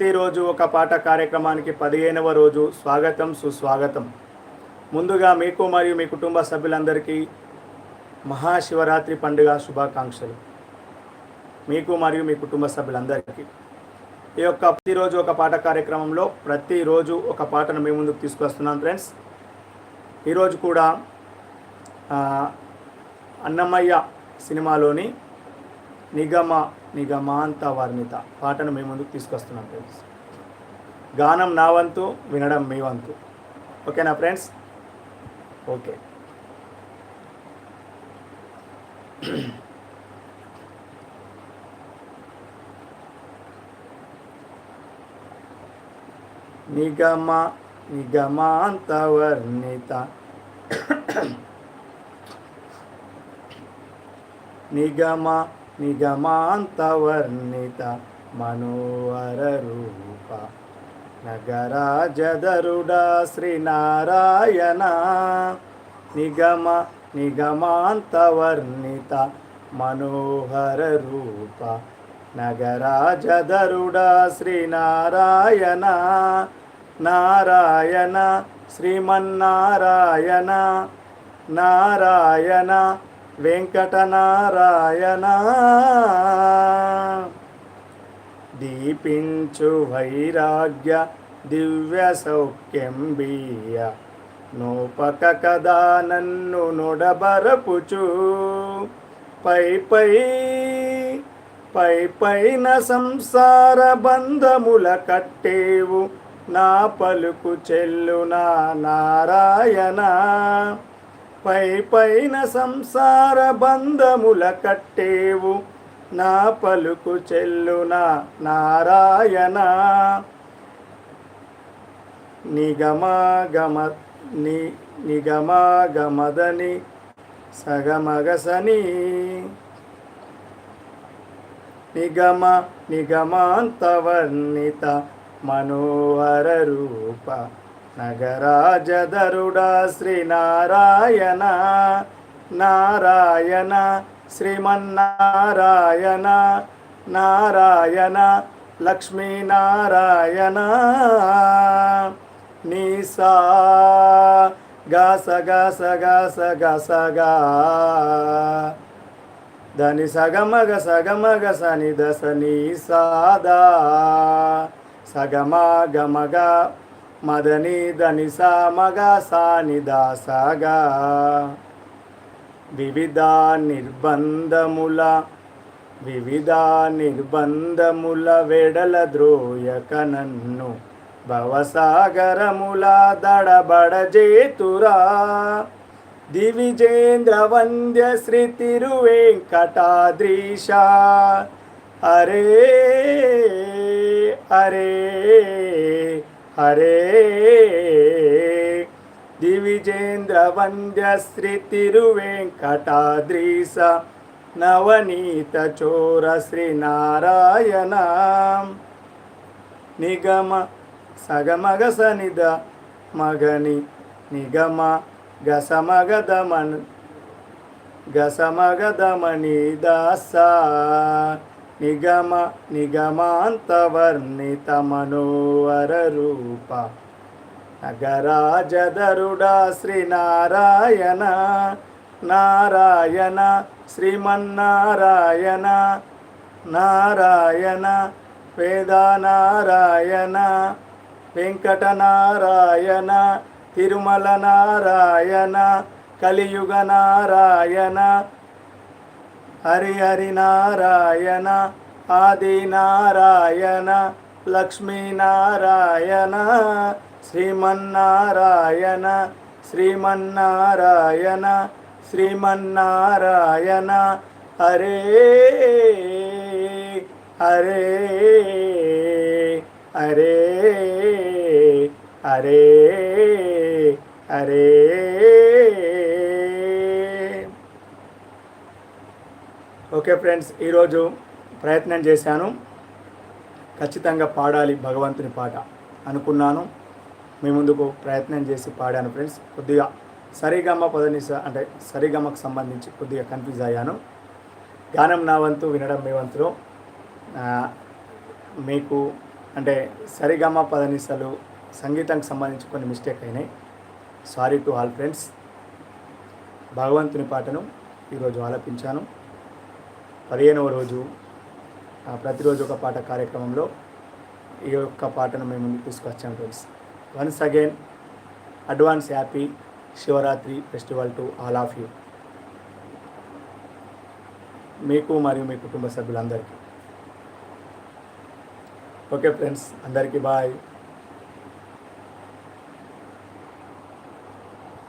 ప్రతిరోజు ఒక పాట కార్యక్రమానికి పదిహేనవ రోజు స్వాగతం సుస్వాగతం. ముందుగా మీకు మరియు మీ కుటుంబ సభ్యులందరికీ మహాశివరాత్రి పండుగ శుభాకాంక్షలు. మీకు మరియు మీ కుటుంబ సభ్యులందరికీ. ఈ యొక్క ప్రతిరోజు ఒక పాట కార్యక్రమంలో ప్రతిరోజు ఒక పాటను మీ ముందుకు తీసుకొస్తున్నాం ఫ్రెండ్స్. ఈరోజు కూడా అన్నమయ్య సినిమాలోని నిగమ నిగమాంత వర్ణిత. పాటను మీ ముందుకు తీసుకొస్తున్నాం ఫ్రెండ్స్ గానం నా వంతు వినడం మీ వంతు. ఓకేనా ఫ్రెండ్స్ ఓకే. నిగమ నిగమాంత వర్ణిత. నిగమ నిగమాంత వర్ణిత మనోహర రూప. నగరాజదరుడా శ్రీనారాయణ. నిగమ నిగమాంత వర్ణిత మనోహర రూప. నగరాజదరుడా శ్రీనారాయణ. నారాయణ శ్రీమన్నారాయణ. నారాయణ వెంకటనారాయణ. దీపించు వైరాగ్య దివ్య సౌఖ్యంబీయ నూపక కదా నన్ను నొడబరపుచు. పై పై పై పైన సంసార బంధముల కట్టేవు. నా పలుకు చెల్లునా నారాయణ. పై పైన సంసార బంధముల కట్టేవు. నా పలుకు చెల్లున నారాయణ. నిగమాగమ ని నిగమాగమదని సగమగసని. నిగమ నిగమాంతవర్ణిత మనోహర రూప నగరాజదరుడా శ్రీనారాయణ నారాయణ శ్రీమన్నారాయణ నారాయణ లక్ష్మీనారాయణ. నీసా గస గస గస గసగా దని సగమగ సగమగ సని దశ నీ సాదా సగమగమగ మదని దని సామగా సానిదాసగా వివిధ నిర్బంధముల వివిధ నిర్బంధముల వెడల ద్రోయక నన్ను భవసాగరముల దడబడజేతురా. దివిజేంద్ర వంద్య శ్రీ తిరువేంకటాద్రీష అరే అరే हरे। दिग्विजेन्द्रवन्द्यश्री तिरुवेङ्कटाद्रीश निगम सगमगसनिद मगनि। निगम गसमगदमन् गसमगदमनिदासा నిగమ నిగమాంతవర్ణిత మనోహర రూప. నగరాజదరుడా శ్రీనారాయణ నారాయణ శ్రీమన్నారాయణ నారాయణ వేదానారాయణ వెంకటనారాయణ తిరుమల నారాయణ కలియుగ నారాయణ హరి హరి నారాయణ ఆది నారాయణ లక్ష్మీనారాయణ శ్రీమన్నారాయణ శ్రీమన్నారాయణ శ్రీమన్నారాయణ హరే హరే హరే హరే హరే ఓకే ఫ్రెండ్స్ ఈరోజు ప్రయత్నం చేశాను. ఖచ్చితంగా పాడాలి భగవంతుని పాట అనుకున్నాను. మీ ముందుకు ప్రయత్నం చేసి పాడాను ఫ్రెండ్స్. కొద్దిగా సరిగమ పదనిస అంటే సరిగమకు సంబంధించి కొద్దిగా కన్ఫ్యూజ్ అయ్యాను. గానం నా వంతు వినడం మీ వంతులో. మీకు అంటే సరిగమ పదనిసలు సంగీతానికి సంబంధించి కొన్ని మిస్టేక్ అయినాయి. Sorry to all friends. భగవంతుని పాటను ఈరోజు ఆలపించాను. పదిహేనవ రోజు ప్రతిరోజు ఒక పాట కార్యక్రమంలో ఈ యొక్క పాటను మేము ముందుకు తీసుకొచ్చాము friends. Once again advance happy Shivaratri festival to all of you. మీకు మరియు మీ కుటుంబ సభ్యులందరికీ. ఓకే ఫ్రెండ్స్ అందరికీ బాయ్.